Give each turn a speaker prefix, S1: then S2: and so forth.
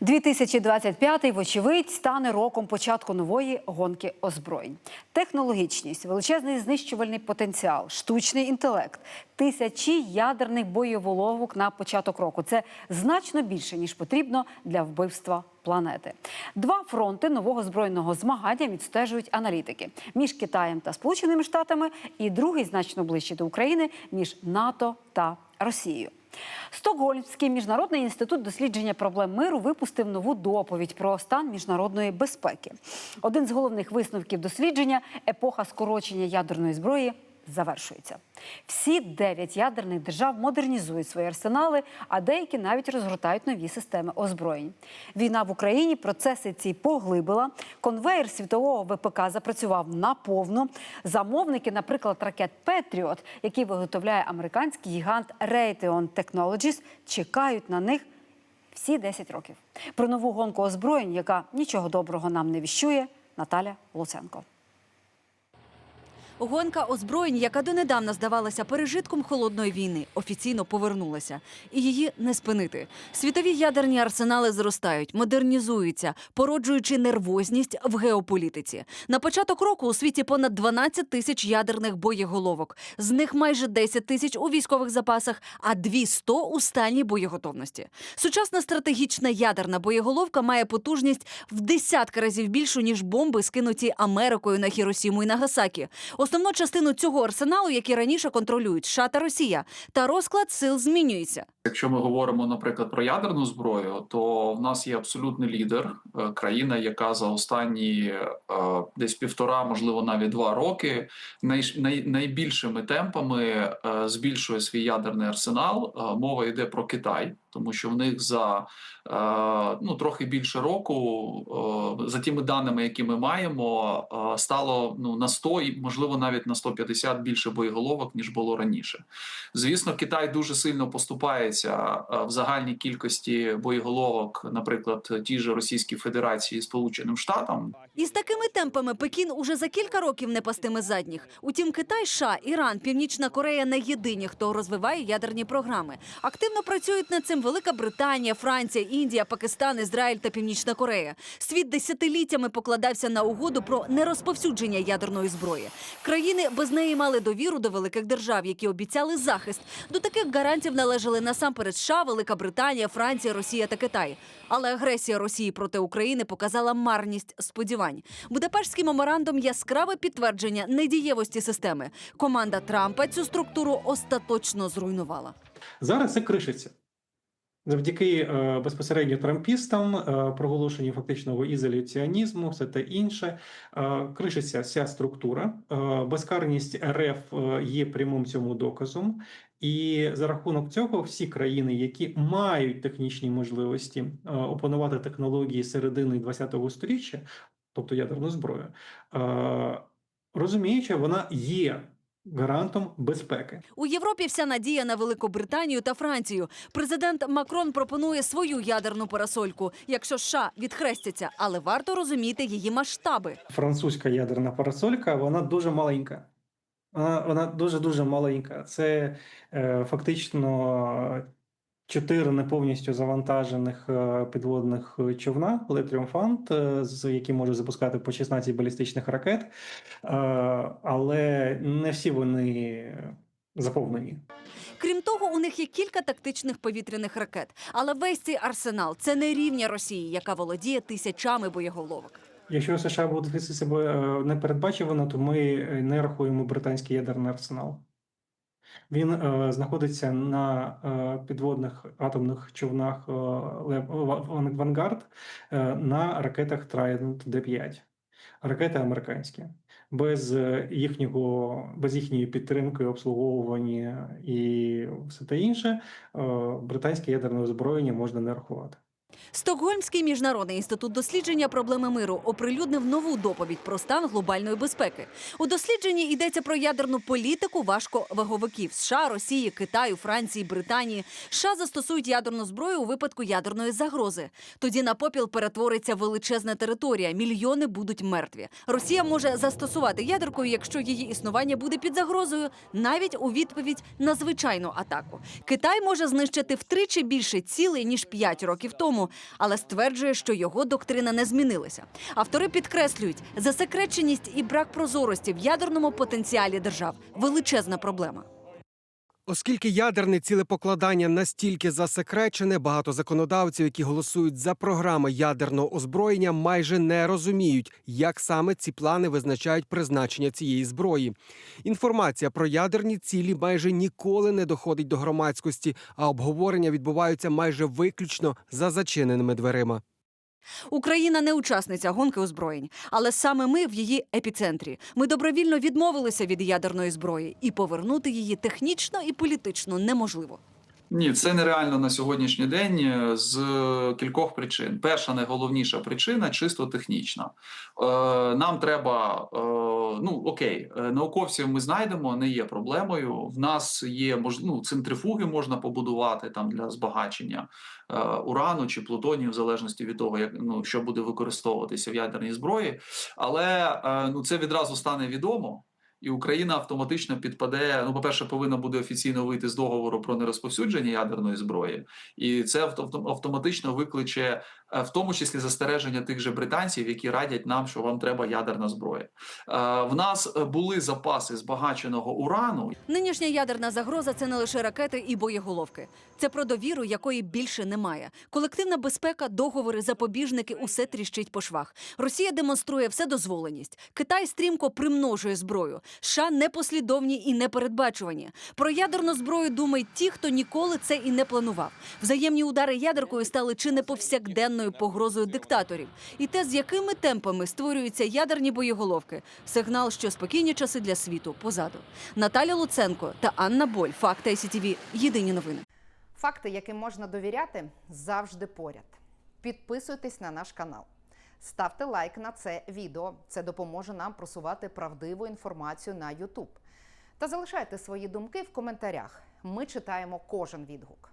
S1: 2025, вочевидь, стане роком початку нової гонки озброєнь. Технологічність, величезний знищувальний потенціал, штучний інтелект, тисячі ядерних боєволовок на початок року. Це значно більше ніж потрібно для вбивства планети. Два фронти нового збройного змагання відстежують аналітики між Китаєм та Сполученими Штатами, і другий значно ближче до України між НАТО та Росією. Стокгольмський міжнародний інститут дослідження проблем миру випустив нову доповідь про стан міжнародної безпеки. Один з головних висновків дослідження епоха скорочення ядерної зброї завершується. Всі дев'ять ядерних держав модернізують свої арсенали, а деякі навіть розгортають нові системи озброєнь. Війна в Україні процеси ці поглибила. Конвейер світового ВПК запрацював наповну. Замовники, наприклад, ракет Петріот, які виготовляє американський гігант Raytheon Technologies, чекають на них всі 10 років. Про нову гонку озброєнь, яка нічого доброго нам не віщує, Наталя Луценко.
S2: Гонка озброєнь, яка донедавна здавалася пережитком холодної війни, офіційно повернулася, і її не спинити. Світові ядерні арсенали зростають, модернізуються, породжуючи нервозність в геополітиці. На початок року у світі понад 12 тисяч ядерних боєголовок. З них майже 10 тисяч у військових запасах, а 200 у стальній боєготовності. Сучасна стратегічна ядерна боєголовка має потужність в десятки разів більшу ніж бомби, скинуті Америкою на Хіросіму і Нагасакі. Основну частину цього арсеналу, який раніше контролюють США та Росія, та розклад сил змінюється.
S3: Якщо ми говоримо, наприклад, про ядерну зброю, то в нас є абсолютний лідер, е, країна, яка за останні е, десь півтора, можливо, навіть два роки най, най, найбільшими темпами е, збільшує свій ядерний арсенал. Мова йде про Китай, тому що в них за е, ну трохи більше року, е, за тими даними, які ми маємо, е, стало ну на 100 і можливо навіть на 150 більше боєголовок ніж було раніше. Звісно, Китай дуже сильно поступається в загальній кількості боєголовок, наприклад, ті ж Російській Федерації Сполученим Штатам.
S2: І з такими темпами Пекін уже за кілька років не пастиме задніх. Утім, Китай, США, Іран, Північна Корея не єдині, хто розвиває ядерні програми. Активно працюють над цим Велика Британія, Франція, Індія, Пакистан, Ізраїль та Північна Корея. Світ десятиліттями покладався на угоду про нерозповсюдження ядерної зброї. Країни без неї мали довіру до великих держав, які обіцяли захист. До таких гарантів належали насамперед США, Велика Британія, Франція, Росія та Китай. Але агресія Росії проти України показала марність сподівань. Будапештський меморандум яскраве підтвердження недієвості системи. Команда Трампа цю структуру остаточно зруйнувала.
S4: Зараз це кришиться. Завдяки е, безпосередньо трампістам, е, проголошенню фактичного ізоляціонізму, все те інше, е, кришиться вся структура. Безкарність РФ є прямим цьому доказом. І за рахунок цього всі країни, які мають технічні можливості опанувати технології середини ХХ століття, тобто ядерну зброю, розуміють, вона є гарантом безпеки.
S2: У Європі вся надія на Великобританію та Францію. Президент Макрон пропонує свою ядерну парасольку, якщо США відхрестяться, але варто розуміти її масштаби.
S4: французька ядерна парасолька, вона дуже маленька. Вона, вона дуже дуже маленька. Це е, фактично чотири не повністю завантажених е, підводних човна «Ле Тріумфант», е, з які може запускати по 16 балістичних ракет, е, але не всі вони заповнені.
S2: Крім того, у них є кілька тактичних повітряних ракет. Але весь цей арсенал це не рівня Росії, яка володіє тисячами боєголовок.
S4: Якщо США будуть вести себе е, непередбачувано, то ми е, не рахуємо британський ядерний арсенал. Він е, знаходиться на е, підводних атомних човнах е, Вангард е, на ракетах Trident D5. Ракети американські. Без е, їхнього, без їхньої підтримки, обслуговування і все те інше, е, британське ядерне озброєння можна не рахувати.
S2: Стокгольмський міжнародний інститут дослідження проблеми миру оприлюднив нову доповідь про стан глобальної безпеки. У дослідженні йдеться про ядерну політику важковаговиків США, Росії, Китаю, Франції, Британії. США застосують ядерну зброю у випадку ядерної загрози. Тоді на попіл перетвориться величезна територія. Мільйони будуть мертві. Росія може застосувати ядерку, якщо її існування буде під загрозою, навіть у відповідь на звичайну атаку. Китай може знищити втричі більше цілей ніж 5 років тому. Але стверджує, що його доктрина не змінилася. Автори підкреслюють, засекреченість і брак прозорості в ядерному потенціалі держав величезна проблема.
S5: Оскільки ядерне цілепокладання настільки засекречене, багато законодавців, які голосують за програми ядерного озброєння, майже не розуміють, як саме ці плани визначають призначення цієї зброї. Інформація про ядерні цілі майже ніколи не доходить до громадськості, а обговорення відбуваються майже виключно за зачиненими дверима.
S2: Україна не учасниця гонки озброєнь, але саме ми в її епіцентрі. Ми добровільно відмовилися від ядерної зброї, і повернути її технічно і політично неможливо.
S3: Ні, це нереально на сьогоднішній день е, з кількох причин. Перша найголовніша причина чисто технічна. Е, нам треба, е, ну окей, е, науковців ми знайдемо, не є проблемою. В нас є ну, центрифуги можна побудувати там для збагачення е, урану чи плутонію, в залежності від того, як ну що буде використовуватися в ядерній зброї. Але е, ну це відразу стане відомо. І Україна автоматично підпаде. Ну, по-перше, повинна буде офіційно вийти з договору про нерозповсюдження ядерної зброї, і це авто- автоматично викличе, в тому числі застереження тих же британців, які радять нам, що вам треба ядерна зброя. Е, В нас е, були запаси збагаченого урану,
S2: Нинішня ядерна загроза це не лише ракети і боєголовки. Це про довіру, якої більше немає. Колективна безпека, договори, запобіжники усе тріщить по швах. Росія демонструє вседозволеність. Китай стрімко примножує зброю. США непослідовні і непередбачувані. Про ядерну зброю думають ті, хто ніколи це і не планував. Взаємні удари ядеркою стали чи не повсякденною погрозою диктаторів. І те, з якими темпами створюються ядерні боєголовки, сигнал, що спокійні часи для світу позаду. Наталя Луценко та Анна Боль. Факти СІТВ. Єдині новини.
S6: Факти, яким можна довіряти, завжди поряд. Підписуйтесь на наш канал. Ставте лайк на це відео. Це допоможе нам просувати правдиву інформацію на YouTube. Та залишайте свої думки в коментарях. Ми читаємо кожен відгук.